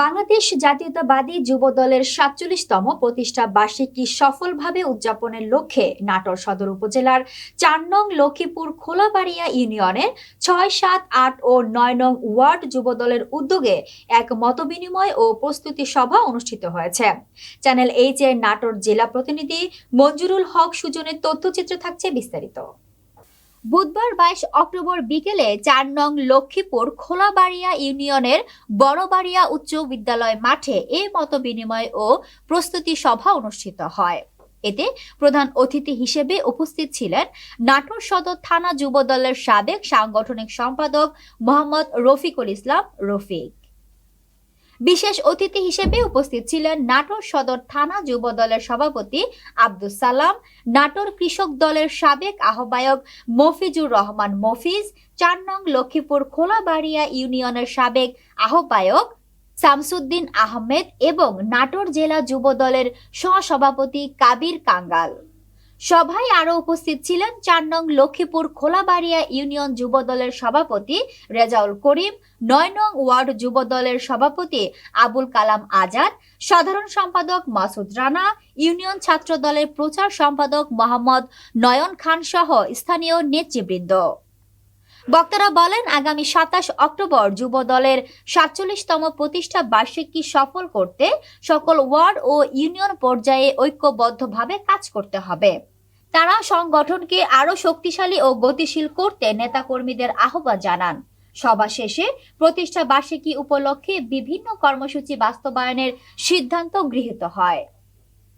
বাংলাদেশ জাতীয়তাবাদী যুব দলের সাতচল্লিশতম প্রতিষ্ঠা বার্ষিকী সফলভাবে উদযাপনের লক্ষ্যে নাটোর সদর উপজেলার চার নং লক্ষ্মীপুর খোলাবাড়িয়া ইউনিয়নের ছয় সাত আট ও নয় নং ওয়ার্ড যুব দলের উদ্যোগে এক মতবিনিময় ও প্রস্তুতি সভা অনুষ্ঠিত হয়েছে। চ্যানেল এইচ এর নাটোর জেলা প্রতিনিধি মঞ্জুরুল হক সুজনের তথ্যচিত্র থাকছে বিস্তারিত। বুধবার বাইশ অক্টোবর বিকেলে চার নং লক্ষ্মীপুর খোলাবাড়িয়া ইউনিয়নের বড়বাড়িয়া উচ্চ বিদ্যালয় মাঠে এ মত বিনিময় ও প্রস্তুতি সভা অনুষ্ঠিত হয়। এতে প্রধান অতিথি হিসেবে উপস্থিত ছিলেন নাটোর সদর থানা যুবদলের সাবেক সাংগঠনিক সম্পাদক মোহাম্মদ রফিকুল ইসলাম রফিক। বিশেষ অতিথি হিসেবে উপস্থিত ছিলেন নাটোর সদর থানা যুব দলের সভাপতি আব্দুস সালাম, নাটোর কৃষক দলের সাবেক আহ্বায়ক মফিজুর রহমান মফিজ, চার নং লক্ষ্মীপুর খোলাবাড়িয়া ইউনিয়নের সাবেক আহ্বায়ক শামসুদ্দিন আহমেদ এবং নাটোর জেলা যুব দলের সহসভাপতি কাবির কাঙ্গাল। সভায় আরও উপস্থিত ছিলেন চার নং লক্ষ্মীপুর খোলাবাড়িয়া ইউনিয়ন যুব দলের সভাপতি রেজাউল করিম, নয় নং ওয়ার্ড যুব দলের সভাপতি আবুল কালাম আজাদ, সাধারণ সম্পাদক মাসুদ রানা, ইউনিয়ন ছাত্র দলের প্রচার সম্পাদক মোহাম্মদ নয়ন খান সহ স্থানীয় নেতৃবৃন্দ। বক্তারা বলেন, আগামী সাতাশ অক্টোবর যুব দলের সাতচল্লিশতম প্রতিষ্ঠা বার্ষিকী সফল করতে সকল ওয়ার্ড ও ইউনিয়ন পর্যায়ে ঐক্যবদ্ধভাবে কাজ করতে হবে। তারা সংগঠনকে আরও শক্তিশালী ও গতিশীল করতে নেতাকর্মীদের আহ্বান জানান। সভা শেষে প্রতিষ্ঠা বার্ষিকী উপলক্ষে বিভিন্ন কর্মসূচি বাস্তবায়নের সিদ্ধান্ত গৃহীত হয়।